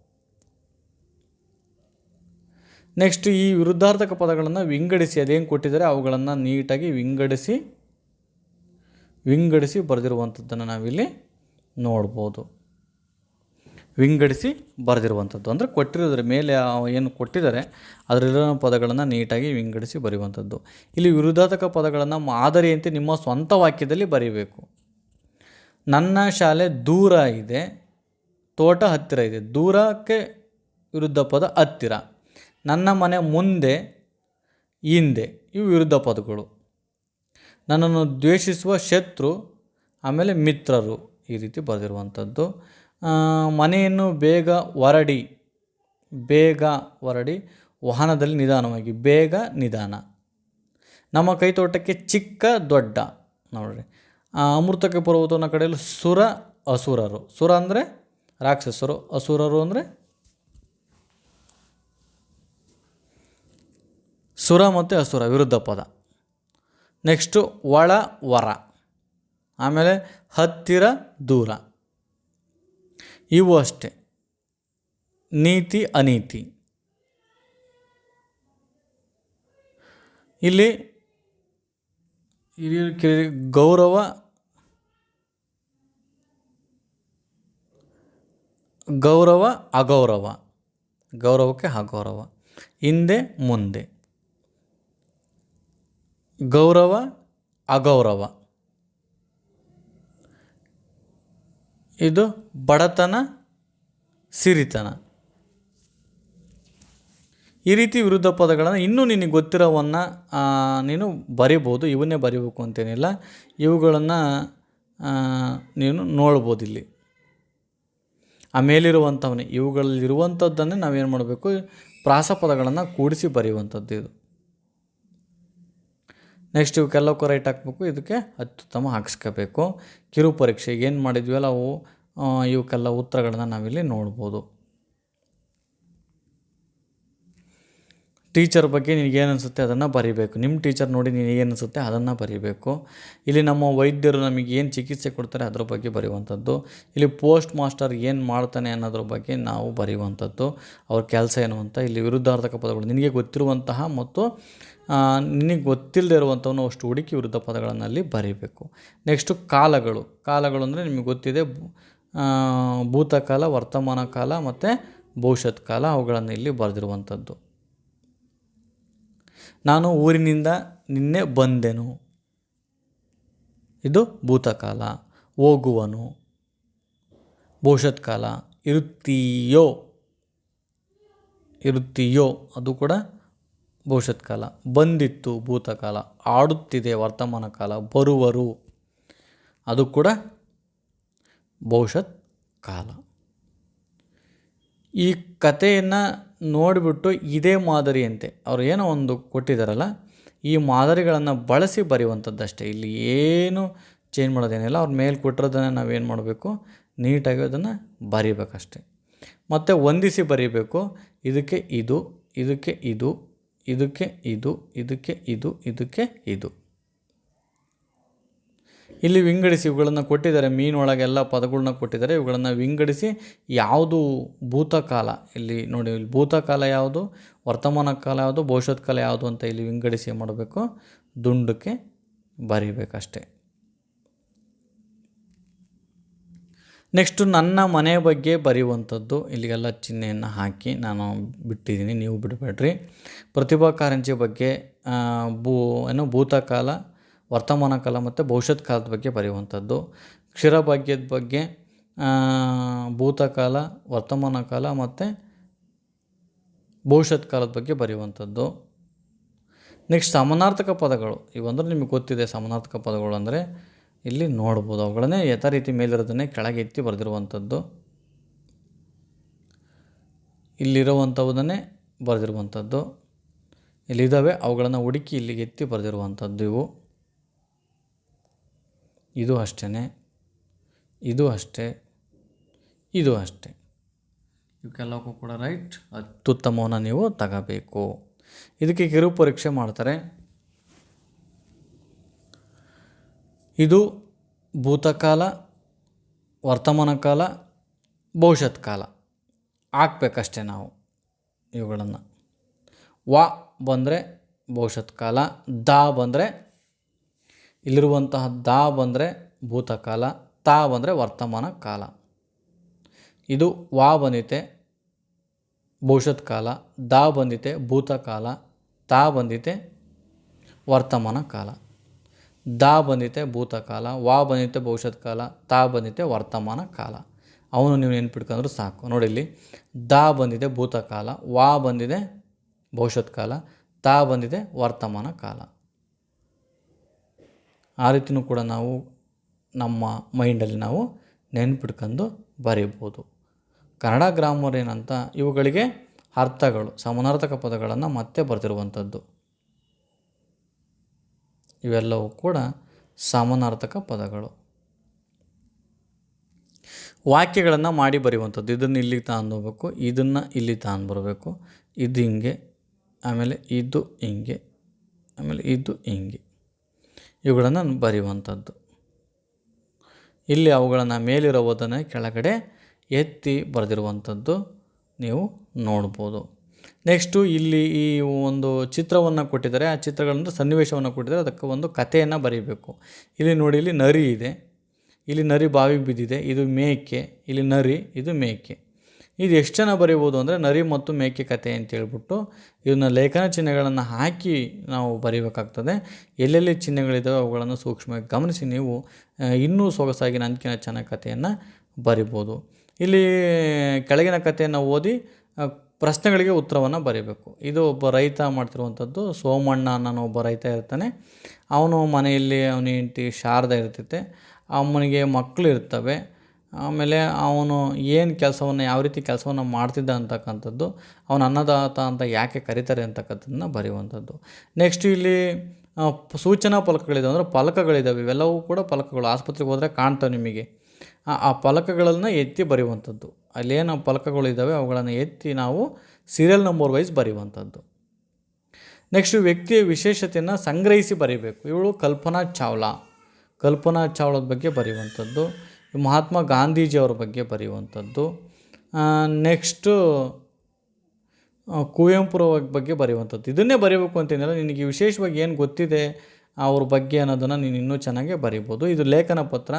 ನೆಕ್ಸ್ಟ್ ಈ ವಿರುದ್ಧಾರ್ಥಕ ಪದಗಳನ್ನು ವಿಂಗಡಿಸಿ, ಅದೇನು ಕೊಟ್ಟಿದ್ದಾರೆ, ಅವುಗಳನ್ನು ನೀಟಾಗಿ ವಿಂಗಡಿಸಿ ವಿಂಗಡಿಸಿ ಬರೆದಿರುವಂಥದ್ದನ್ನು ನಾವಿಲ್ಲಿ ನೋಡ್ಬೋದು. ವಿಂಗಡಿಸಿ ಬರೆದಿರುವಂಥದ್ದು ಅಂದರೆ ಕೊಟ್ಟಿರೋದ್ರ ಮೇಲೆ ಏನು ಕೊಟ್ಟಿದ್ದಾರೆ, ಅದರಲ್ಲಿರೋ ಪದಗಳನ್ನು ನೀಟಾಗಿ ವಿಂಗಡಿಸಿ ಬರೆಯುವಂಥದ್ದು ಇಲ್ಲಿ ವಿರುದ್ಧಾರ್ಥಕ ಪದಗಳನ್ನು ಮಾದರಿಯಂತೆ ನಿಮ್ಮ ಸ್ವಂತ ವಾಕ್ಯದಲ್ಲಿ ಬರೀಬೇಕು. ನನ್ನ ಶಾಲೆ ದೂರ ಇದೆ, ತೋಟ ಹತ್ತಿರ ಇದೆ. ದೂರಕ್ಕೆ ವಿರುದ್ಧ ಪದ ಹತ್ತಿರ. ನನ್ನ ಮನೆ ಮುಂದೆ, ಹಿಂದೆ ಇವು ವಿರುದ್ಧ ಪದಗಳು. ನನ್ನನ್ನು ದ್ವೇಷಿಸುವ ಶತ್ರು, ಆಮೇಲೆ ಮಿತ್ರರು ಈ ರೀತಿ ಬರೆದಿರುವಂಥದ್ದು. ಮನೆಯನ್ನು ಬೇಗ ಹೊರಡಿ ಬೇಗ ಹೊರಡಿ ವಾಹನದಲ್ಲಿ ನಿಧಾನವಾಗಿ, ಬೇಗ ನಿಧಾನ. ನಮ್ಮ ಕೈತೋಟಕ್ಕೆ ಚಿಕ್ಕ, ದೊಡ್ಡ, ನೋಡ್ರಿ. ಅಮೃತಕ್ಕೆ ಪರ್ವತವನ್ನು ಕಡೆಯಲು ಸುರ, ಅಸುರರು. ಸುರ ಅಂದರೆ ರಾಕ್ಷಸರು, ಅಸುರರು ಅಂದರೆ ಸುರ ಮತ್ತು ಅಸುರ, ವಿರುದ್ಧ ಪದ. ನೆಕ್ಸ್ಟು ಒಳ, ವರ. ಆಮೇಲೆ ಹತ್ತಿರ, ದೂರ. ಇವು ಅಷ್ಟೆ. ನೀತಿ, ಅನೀತಿ. ಇಲ್ಲಿ ಗೌರವ ಗೌರವ, ಅಗೌರವ. ಗೌರವಕ್ಕೆ ಅಗೌರವ. ಹಿಂದೆ, ಮುಂದೆ. ಗೌರವ, ಅಗೌರವ. ಇದು ಬಡತನ, ಸಿರಿತನ. ಈ ರೀತಿ ವಿರುದ್ಧ ಪದಗಳನ್ನು ಇನ್ನೂ ನಿನಗೆ ಗೊತ್ತಿರೋವನ್ನು ನೀನು ಬರಿಬೋದು, ಇವನ್ನೇ ಬರಿಬೇಕು ಅಂತೇನಿಲ್ಲ. ಇವುಗಳನ್ನು ನೀನು ನೋಡ್ಬೋದು ಇಲ್ಲಿ. ಆ ಮೇಲಿರುವಂಥವನ್ನೇ ಇವುಗಳಲ್ಲಿರುವಂಥದ್ದನ್ನೇ ನಾವೇನು ಮಾಡಬೇಕು? ಪ್ರಾಸಪದಗಳನ್ನು ಕೂಡಿಸಿ ಬರೆಯುವಂಥದ್ದು ಇದು. ನೆಕ್ಸ್ಟ್ ಇವಕ್ಕೆಲ್ಲಕ್ಕೂ ರೈಟ್ ಹಾಕಬೇಕು. ಇದಕ್ಕೆ ಅತ್ಯುತ್ತಮ ಹಾಕ್ಸ್ಕೋಬೇಕು. ಕಿರು ಪರೀಕ್ಷೆಗೆ ಏನು ಮಾಡಿದ್ವಲ್ಲ ಅವು ಇವಕ್ಕೆಲ್ಲ ಉತ್ತರಗಳನ್ನ ನಾವಿಲ್ಲಿ ನೋಡ್ಬೋದು. ಟೀಚರ್ ಬಗ್ಗೆ ನಿನಗೇನು ಅನಿಸುತ್ತೆ ಅದನ್ನು ಬರಿಬೇಕು. ನಿಮ್ಮ ಟೀಚರ್ ನೋಡಿ ನಿನಗೆ ಏನು ಅನಿಸುತ್ತೆ ಅದನ್ನು ಬರಿಬೇಕು. ಇಲ್ಲಿ ನಮ್ಮ ವೈದ್ಯರು ನಮಗೆ ಏನು ಚಿಕಿತ್ಸೆ ಕೊಡ್ತಾರೆ ಅದ್ರ ಬಗ್ಗೆ ಬರೆಯುವಂಥದ್ದು. ಇಲ್ಲಿ ಪೋಸ್ಟ್ ಮಾಸ್ಟರ್ ಏನು ಮಾಡ್ತಾನೆ ಅನ್ನೋದ್ರ ಬಗ್ಗೆ ನಾವು ಬರೆಯುವಂಥದ್ದು. ಅವ್ರ ಕೆಲಸ ಏನು ಅಂತ ಇಲ್ಲಿ ವಿರುದ್ಧಾರ್ಥಕ ಪದಗಳು ನಿನಗೆ ಗೊತ್ತಿರುವಂತಹ ಮತ್ತು ನಿನಗೆ ಗೊತ್ತಿಲ್ಲದೆ ಇರುವಂಥವನ್ನು ಅಷ್ಟು ಹುಡುಕಿ ವಿರುದ್ಧ ಪದಗಳನ್ನು ಅಲ್ಲಿ ಬರೀಬೇಕು. ನೆಕ್ಸ್ಟು ಕಾಲಗಳು. ಕಾಲಗಳು ಅಂದರೆ ನಿಮಗೆ ಗೊತ್ತಿದೆ ಭೂತಕಾಲ, ವರ್ತಮಾನ ಕಾಲ ಮತ್ತು ಭವಿಷ್ಯತ್ ಕಾಲ ಅವುಗಳನ್ನು ಇಲ್ಲಿ ಬರೆದಿರುವಂಥದ್ದು. ನಾನು ಊರಿನಿಂದ ನಿನ್ನೆ ಬಂದೆನು. ಇದು ಭೂತಕಾಲ. ಹೋಗುವನು. ಭವಿಷ್ಯತ್ ಕಾಲ. ಇರುತ್ತೀಯೋ? ಇರುತ್ತೀಯೋ? ಅದು ಕೂಡ ಭವಿಷ್ಯತ್ ಕಾಲ ಬಂದಿತ್ತು ಭೂತಕಾಲ, ಆಡುತ್ತಿದೆ ವರ್ತಮಾನ ಕಾಲ, ಬರುವರು. ಅದು ಕೂಡ ಭವಿಷ್ಯತ್ ಕಾಲ ಈ ಕಥೆಯನ್ನು ನೋಡಿಬಿಟ್ಟು ಇದೇ ಮಾದರಿಯಂತೆ. ಅವ್ರು ಏನೋ ಒಂದು ಕೊಟ್ಟಿದ್ದಾರಲ್ಲ ಈ ಮಾದರಿಗಳನ್ನು ಬಳಸಿ ಬರೆಯುವಂಥದ್ದಷ್ಟೇ. ಇಲ್ಲಿ ಏನು ಚೇಂಜ್ ಮಾಡೋದೇನಿಲ್ಲ, ಅವ್ರ ಮೇಲೆ ಕೊಟ್ಟಿರೋದನ್ನು ನಾವೇನು ಮಾಡಬೇಕು? ನೀಟಾಗಿ ಅದನ್ನು ಬರೀಬೇಕಷ್ಟೆ. ಮತ್ತು ಹೊಂದಿಸಿ ಬರೀಬೇಕು, ಇದಕ್ಕೆ ಇದು ಇದಕ್ಕೆ ಇದು. ಇದಕ್ಕೆ ಇದು ಇದಕ್ಕೆ ಇದು ಇದಕ್ಕೆ ಇದು. ಇಲ್ಲಿ ವಿಂಗಡಿಸಿ ಇವುಗಳನ್ನು ಕೊಟ್ಟಿದ್ದಾರೆ. ಮೀನೊಳಗೆಲ್ಲ ಪದಗಳನ್ನ ಕೊಟ್ಟಿದ್ದಾರೆ. ಇವುಗಳನ್ನು ವಿಂಗಡಿಸಿ ಯಾವುದು ಭೂತಕಾಲ, ಇಲ್ಲಿ ನೋಡಿ, ಇಲ್ಲಿ ಭೂತಕಾಲ ಯಾವುದು, ವರ್ತಮಾನ ಕಾಲ ಯಾವುದು, ಭವಿಷ್ಯತ್ ಕಾಲ ಯಾವುದು ಅಂತ ಇಲ್ಲಿ ವಿಂಗಡಿಸಿ ಮಾಡಬೇಕು? ದುಂಡಕ್ಕೆ ಬರೀಬೇಕಷ್ಟೆ. ನೆಕ್ಸ್ಟು ನನ್ನ ಮನೆ ಬಗ್ಗೆ ಬರೆಯುವಂಥದ್ದು, ಇಲ್ಲಿಗೆಲ್ಲ ಚಿಹ್ನೆಯನ್ನು ಹಾಕಿ ನಾನು ಬಿಟ್ಟಿದ್ದೀನಿ, ನೀವು ಬಿಡಬೇಡ್ರಿ. ಪ್ರತಿಭಾ ಕಾರಂಜಿ ಬಗ್ಗೆ ಭೂ, ಏನು, ಭೂತಕಾಲ, ವರ್ತಮಾನ ಕಾಲ ಮತ್ತು ಭವಿಷ್ಯತ್ ಕಾಲದ ಬಗ್ಗೆ ಬರೆಯುವಂಥದ್ದು. ಕ್ಷೀರಭಾಗ್ಯದ ಬಗ್ಗೆ ಭೂತಕಾಲ, ವರ್ತಮಾನ ಕಾಲ ಮತ್ತು ಭವಿಷ್ಯತ್ ಕಾಲದ ಬಗ್ಗೆ ಬರೆಯುವಂಥದ್ದು. ನೆಕ್ಸ್ಟ್ ಸಮಾನಾರ್ಥಕ ಪದಗಳು ಇವಂದ್ರೆ ನಿಮಗೆ ಗೊತ್ತಿದೆ ಸಮಾನಾರ್ಥಕ ಪದಗಳು ಅಂದರೆ ಇಲ್ಲಿ ನೋಡ್ಬೋದು. ಅವುಗಳನ್ನೇ ಯಥಾ ರೀತಿ ಮೇಲಿರೋದನ್ನೇ ಕೆಳಗೆ ಎತ್ತಿ ಬರೆದಿರುವಂಥದ್ದು. ಇಲ್ಲಿರುವಂಥವುದನ್ನೇ ಬರೆದಿರುವಂಥದ್ದು. ಇಲ್ಲಿದ್ದಾವೆ, ಅವುಗಳನ್ನು ಹುಡುಕಿ ಇಲ್ಲಿಗೆ ಎತ್ತಿ ಬರೆದಿರುವಂಥದ್ದು ಇವು. ಇದು ಅಷ್ಟೇ ಇದು ಅಷ್ಟೇ. ಇದು ಅಷ್ಟೇ. ಇವಕ್ಕೆಲ್ಲಕ್ಕೂ ಕೂಡ ರೈಟ್. ಅತ್ಯುತ್ತಮವನ್ನು ನೀವು ತಗೋಬೇಕು. ಇದಕ್ಕೆ ಕಿರು ಪರೀಕ್ಷೆ ಮಾಡ್ತಾರೆ. ಇದು ಭೂತಕಾಲ, ವರ್ತಮಾನ ಕಾಲ, ಭವಿಷ್ಯತ್ ಕಾಲ. ಹಾಕ್ಬೇಕಷ್ಟೆ ನಾವು ಇವುಗಳನ್ನು. ವ ಬಂದರೆ ಭವಿಷ್ಯತ್ ಕಾಲ, ದ ಬಂದರೆ ಇಲ್ಲಿರುವಂತಹ ದ ಬಂದರೆ ಭೂತಕಾಲ, ತಾ ಬಂದರೆ ವರ್ತಮಾನ ಕಾಲ. ಇದು ವಾ ಬಂದಿತೆ ಭವಿಷ್ಯತ್ ಕಾಲ, ದ ಬಂದಿತೆ ಭೂತಕಾಲ, ತಾ ಬಂದಿತೆ ವರ್ತಮಾನ ಕಾಲ. ದಾ ಬಂದಿತೆ ಭೂತಕಾಲ, ವಾ ಬಂದಿತೆ ಭವಿಷ್ಯತ್ ಕಾಲ ತಾ ಬಂದಿತೆ ವರ್ತಮಾನ ಕಾಲ. ಅವನು ನೀವು ನೆನ್ಪಿಟ್ಕೊಂಡ್ರು ಸಾಕು. ನೋಡಿ ಇಲ್ಲಿ, ದಾ ಬಂದಿದೆ ಭೂತಕಾಲ, ವಾ ಬಂದಿದೆ ಭವಿಷ್ಯತ್ ಕಾಲ ತಾ ಬಂದಿದೆ ವರ್ತಮಾನ ಕಾಲ. ಆ ರೀತಿಯೂ ಕೂಡ ನಾವು ನಮ್ಮ ಮೈಂಡಲ್ಲಿ ನಾವು ನೆನ್ಪಿಟ್ಕೊಂಡು ಬರೀಬೋದು. ಕನ್ನಡ ಗ್ರಾಮರ್ ಏನಂತ ಇವುಗಳಿಗೆ ಅರ್ಥಗಳು, ಸಮಾನಾರ್ಥಕ ಪದಗಳನ್ನು ಮತ್ತೆ ಬರೆದಿರುವಂಥದ್ದು. ಇವೆಲ್ಲವೂ ಕೂಡ ಸಮಾನಾರ್ಥಕ ಪದಗಳು. ವಾಕ್ಯಗಳನ್ನು ಮಾಡಿ ಬರೆಯುವಂಥದ್ದು. ಇದನ್ನು ಇಲ್ಲಿಗೆ ತಗೊಂಡೋಗ್ಬೇಕು ಇದನ್ನು ಇಲ್ಲಿ ತಗೊಂಡ್ಬರ್ಬೇಕು ಇದು ಹಿಂಗೆ, ಆಮೇಲೆ ಇದು ಹಿಂಗೆ, ಆಮೇಲೆ ಇದು ಹಿಂಗೆ. ಇವುಗಳನ್ನು ಬರೆಯುವಂಥದ್ದು. ಇಲ್ಲಿ ಅವುಗಳನ್ನು ಮೇಲಿರುವುದನ್ನು ಕೆಳಗಡೆ ಎತ್ತಿ ಬರೆದಿರುವಂಥದ್ದು ನೀವು ನೋಡ್ಬೋದು. ನೆಕ್ಸ್ಟು ಇಲ್ಲಿ ಈ ಒಂದು ಚಿತ್ರವನ್ನು ಕೊಟ್ಟಿದ್ದಾರೆ. ಆ ಚಿತ್ರಗಳಂದ್ರೆ ಸನ್ನಿವೇಶವನ್ನು ಕೊಟ್ಟಿದ್ದಾರೆ. ಅದಕ್ಕೆ ಒಂದು ಕಥೆಯನ್ನು ಬರೀಬೇಕು. ಇಲ್ಲಿ ನೋಡಿ, ಇಲ್ಲಿ ನರಿ ಇದೆ. ಇಲ್ಲಿ ನರಿ ಬಾವಿಗೆ ಬಿದ್ದಿದೆ. ಇದು ಮೇಕೆ. ಇಲ್ಲಿ ನರಿ, ಇದು ಮೇಕೆ. ಇದು ಎಷ್ಟು ಜನ ಬರೀಬೋದು ಅಂದರೆ ನರಿ ಮತ್ತು ಮೇಕೆ ಕತೆ ಅಂತ ಹೇಳ್ಬಿಟ್ಟು ಇದನ್ನ ಲೇಖನ ಚಿಹ್ನೆಗಳನ್ನು ಹಾಕಿ ನಾವು ಬರೀಬೇಕಾಗ್ತದೆ. ಎಲ್ಲೆಲ್ಲಿ ಚಿಹ್ನೆಗಳಿದ್ದಾವೆ ಅವುಗಳನ್ನು ಸೂಕ್ಷ್ಮವಾಗಿ ಗಮನಿಸಿ ನೀವು ಇನ್ನೂ ಸೊಗಸಾಗಿ ನಂಬಿಕೆನ ಚೆನ್ನಾಗಿ ಕಥೆಯನ್ನು ಬರಿಬೋದು. ಇಲ್ಲಿ ಕೆಳಗಿನ ಕಥೆಯನ್ನು ಓದಿ ಪ್ರಶ್ನೆಗಳಿಗೆ ಉತ್ತರವನ್ನು ಬರೀಬೇಕು. ಇದು ಒಬ್ಬ ರೈತ ಮಾಡ್ತಿರುವಂಥದ್ದು ಸೋಮಣ್ಣ ಅನ್ನೋ ಒಬ್ಬ ರೈತ ಇರ್ತಾನೆ. ಅವನು ಮನೆಯಲ್ಲಿ ಅವನ ಹೆಂಡತಿ ಶಾರದ ಇರ್ತೈತೆ ಅವನಿಗೆ ಮಕ್ಕಳು ಇರ್ತವೆ. ಆಮೇಲೆ ಅವನು ಏನು ಕೆಲಸವನ್ನು, ಯಾವ ರೀತಿ ಕೆಲಸವನ್ನು ಮಾಡ್ತಿದ್ದ ಅಂತಕ್ಕಂಥದ್ದು, ಅವನ ಅನ್ನದಾತ ಅಂತ ಯಾಕೆ ಕರೀತಾರೆ ಅಂತಕ್ಕಂಥದ್ದನ್ನ ಬರೆಯುವಂಥದ್ದು. ನೆಕ್ಸ್ಟ್ ಇಲ್ಲಿ ಸೂಚನಾ ಫಲಕಗಳಿದಾವೆ ಅಂದರೆ ಫಲಕಗಳಿದ್ದಾವೆ ಇವೆಲ್ಲವೂ ಕೂಡ ಫಲಕಗಳು. ಆಸ್ಪತ್ರೆಗೆ ಹೋದರೆ ಕಾಣ್ತವೆ ನಿಮಗೆ. ಆ ಫಲಕಗಳನ್ನು ಎತ್ತಿ ಬರೆಯುವಂಥದ್ದು. ಅಲ್ಲೇನು ಫಲಕಗಳು ಇದ್ದಾವೆ ಅವುಗಳನ್ನು ಎತ್ತಿ ನಾವು ಸೀರಿಯಲ್ ನಂಬರ್ ವೈಸ್ ಬರೆಯುವಂಥದ್ದು. ನೆಕ್ಸ್ಟ್ ವ್ಯಕ್ತಿಯ ವಿಶೇಷತೆಯನ್ನು ಸಂಗ್ರಹಿಸಿ ಬರೀಬೇಕು. ಇವಳು ಕಲ್ಪನಾ ಚಾವ್ಲಾ. ಕಲ್ಪನಾ ಚಾವ್ಲಾದ ಬಗ್ಗೆ ಬರೆಯುವಂಥದ್ದು. ಮಹಾತ್ಮ ಗಾಂಧೀಜಿಯವರ ಬಗ್ಗೆ ಬರೆಯುವಂಥದ್ದು. ನೆಕ್ಸ್ಟು ಕುವೆಂಪುರ ಬಗ್ಗೆ ಬರೆಯುವಂಥದ್ದು. ಇದನ್ನೇ ಬರೀಬೇಕು ಅಂತೇನಿಲ್ಲ. ನಿನಗೆ ವಿಶೇಷವಾಗಿ ಏನು ಗೊತ್ತಿದೆ? ಅವ್ರ ಬಗ್ಗೆ ಅನ್ನೋದನ್ನು ನೀನು ಇನ್ನೂ ಚೆನ್ನಾಗಿ ಬರಿಬೋದು. ಇದು ಲೇಖನ ಪತ್ರ.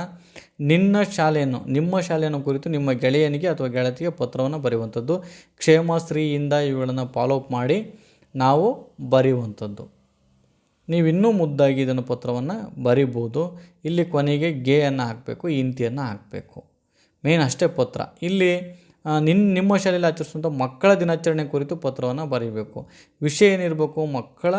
ನಿನ್ನ ಶಾಲೆಯನ್ನು, ನಿಮ್ಮ ಶಾಲೆಯನ್ನು ಕುರಿತು ನಿಮ್ಮ ಗೆಳೆಯನಿಗೆ ಅಥವಾ ಗೆಳತಿಗೆ ಪತ್ರವನ್ನು ಬರೆಯುವಂಥದ್ದು. ಕ್ಷೇಮಶ್ರೀಯಿಂದ ಇವುಗಳನ್ನು ಫಾಲೋಅಪ್ ಮಾಡಿ ನಾವು ಬರೆಯುವಂಥದ್ದು. ನೀವು ಇನ್ನೂ ಮುದ್ದಾಗಿ ಇದನ್ನು ಪತ್ರವನ್ನು ಬರಿಬೋದು. ಇಲ್ಲಿ ಕೊನೆಗೆ ಗೇಯನ್ನು ಹಾಕಬೇಕು, ಇಂತಿಯನ್ನು ಹಾಕಬೇಕು. ಮೇನ್ ಅಷ್ಟೇ ಪತ್ರ. ಇಲ್ಲಿ ನಿನ್ನ ನಿಮ್ಮ ಶಾಲೆಯಲ್ಲಿ ಆಚರಿಸುವಂಥ ಮಕ್ಕಳ ದಿನಾಚರಣೆ ಕುರಿತು ಪತ್ರವನ್ನು ಬರೀಬೇಕು. ವಿಷಯ ಏನಿರಬೇಕು, ಮಕ್ಕಳ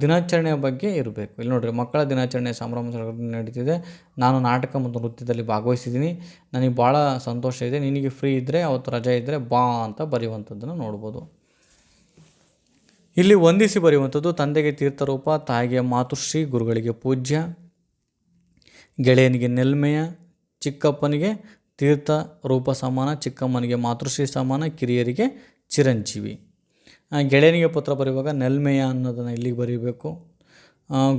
ದಿನಾಚರಣೆಯ ಬಗ್ಗೆ ಇರಬೇಕು. ಇಲ್ಲಿ ನೋಡಿರಿ, ಮಕ್ಕಳ ದಿನಾಚರಣೆ ಸಂಭ್ರಮ ನಡೀತಿದೆ. ನಾನು ನಾಟಕ ಮತ್ತು ನೃತ್ಯದಲ್ಲಿ ಭಾಗವಹಿಸಿದ್ದೀನಿ. ನನಗೆ ಭಾಳ ಸಂತೋಷ ಇದೆ. ನಿನಗೆ ಫ್ರೀ ಇದ್ದರೆ ಅವತ್ತು ರಜೆ ಇದ್ದರೆ ಬಾ ಅಂತ ಬರೆಯುವಂಥದ್ದನ್ನು ನೋಡ್ಬೋದು. ಇಲ್ಲಿ ವಂದಿಸಿ ಬರೆಯುವಂಥದ್ದು, ತಂದೆಗೆ ತೀರ್ಥರೂಪ, ತಾಯಿಗೆ ಮಾತೃಶ್ರೀ ಗುರುಗಳಿಗೆ ಪೂಜ್ಯ, ಗೆಳೆಯನಿಗೆ ನೆಲ್ಮೆಯ, ಚಿಕ್ಕಪ್ಪನಿಗೆ ತೀರ್ಥ ರೂಪ ಸಮಾನ, ಚಿಕ್ಕಮ್ಮನಿಗೆ ಮಾತೃಶ್ರೀ ಸಮಾನ, ಕಿರಿಯರಿಗೆ ಚಿರಂಜೀವಿ. ಗೆಳೆಯನಿಗೆ ಪತ್ರ ಬರೆಯುವಾಗ ನೆಲ್ಮೆಯ ಅನ್ನೋದನ್ನು ಇಲ್ಲಿಗೆ ಬರೀಬೇಕು.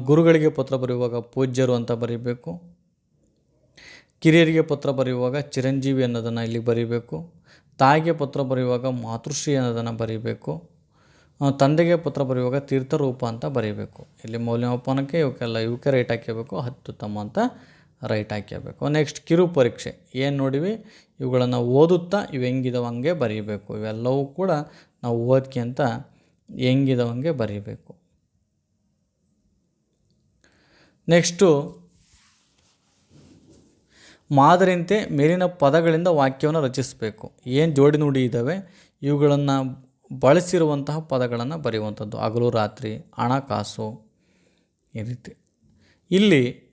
ಗುರುಗಳಿಗೆ ಪತ್ರ ಬರೆಯುವಾಗ ಪೂಜ್ಯರು ಅಂತ ಬರೀಬೇಕು. ಕಿರಿಯರಿಗೆ ಪತ್ರ ಬರೆಯುವಾಗ ಚಿರಂಜೀವಿ ಅನ್ನೋದನ್ನು ಇಲ್ಲಿ ಬರೀಬೇಕು. ತಾಯಿಗೆ ಪತ್ರ ಬರೆಯುವಾಗ ಮಾತೃಶ್ರೀ ಅನ್ನೋದನ್ನು ಬರೀಬೇಕು. ತಂದೆಗೆ ಪತ್ರ ಬರೆಯುವಾಗ ತೀರ್ಥರೂಪ ಅಂತ ಬರೀಬೇಕು. ಇಲ್ಲಿ ಮೌಲ್ಯಮಾಪನಕ್ಕೆ ಇವಕ್ಕೆಲ್ಲ, ಇವಕ್ಕೆ ರೈಟ್ ಹಾಕ್ಯಬೇಕು, ಅತ್ಯುತ್ತಮ ಅಂತ ರೈಟ್ ಹಾಕ್ಯಬೇಕು. ನೆಕ್ಸ್ಟ್ ಕಿರು ಪರೀಕ್ಷೆ. ಏನು ನೋಡಿವಿ? ಇವುಗಳನ್ನು ಓದುತ್ತಾ ಇವು ಹೆಂಗಿದಾವೆ ಹಂಗೆ ಬರೀಬೇಕು. ಇವೆಲ್ಲವೂ ಕೂಡ ನಾವು ಓದ್ಕೊಂತ ಹೆಂಗಿದವಂಗೆ ಹಂಗೆ ಬರೀಬೇಕು. ನೆಕ್ಸ್ಟು, ಮಾದರಿಯಂತೆ ಮೇಲಿನ ಪದಗಳಿಂದ ವಾಕ್ಯವನ್ನು ರಚಿಸಬೇಕು. ಏನು ಜೋಡಿ ನುಡಿ ಇದ್ದಾವೆ ಇವುಗಳನ್ನು ಬಳಸಿರುವಂತಹ ಪದಗಳನ್ನು ಬರೆಯುವಂಥದ್ದು. ಹಗಲು, ರಾತ್ರಿ ಹಣಕಾಸು ಈ ರೀತಿ. ಇಲ್ಲಿ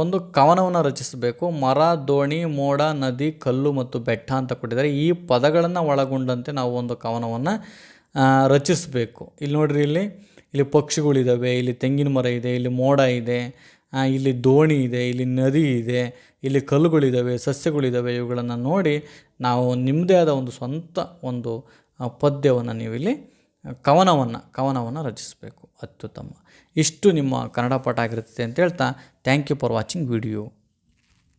ಒಂದು ಕವನವನ್ನು ರಚಿಸಬೇಕು. ಮರ, ದೋಣಿ, ಮೋಡ, ನದಿ, ಕಲ್ಲು ಮತ್ತು ಬೆಟ್ಟ ಅಂತ ಕೊಟ್ಟಿದ್ದಾರೆ. ಈ ಪದಗಳನ್ನು ಒಳಗೊಂಡಂತೆ ನಾವು ಒಂದು ಕವನವನ್ನು ರಚಿಸಬೇಕು. ಇಲ್ಲಿ ನೋಡ್ರಿ, ಇಲ್ಲಿ ಇಲ್ಲಿ ಪಕ್ಷಿಗಳಿದ್ದಾವೆ ಇಲ್ಲಿ ತೆಂಗಿನ ಮರ ಇದೆ, ಇಲ್ಲಿ ಮೋಡ ಇದೆ ಇಲ್ಲಿ ದೋಣಿ ಇದೆ, ಇಲ್ಲಿ ನದಿ ಇದೆ, ಇಲ್ಲಿ ಕಲ್ಲುಗಳಿದ್ದಾವೆ ಸಸ್ಯಗಳಿದ್ದಾವೆ ಇವುಗಳನ್ನು ನೋಡಿ ನಾವು ನಿಮ್ಮದೇ ಆದ ಒಂದು ಸ್ವಂತ ಒಂದು ಪದ್ಯವನ್ನು ನೀವಿಲ್ಲಿ ಕವನವನ್ನು ಕವನವನ್ನು ರಚಿಸಬೇಕು. ಅತ್ಯುತ್ತಮ. ಇಷ್ಟು ನಿಮ್ಮ ಕನ್ನಡ ಪಾಠ ಆಗಿರುತ್ತೆ ಅಂತ ಹೇಳ್ತಾ thank you for watching video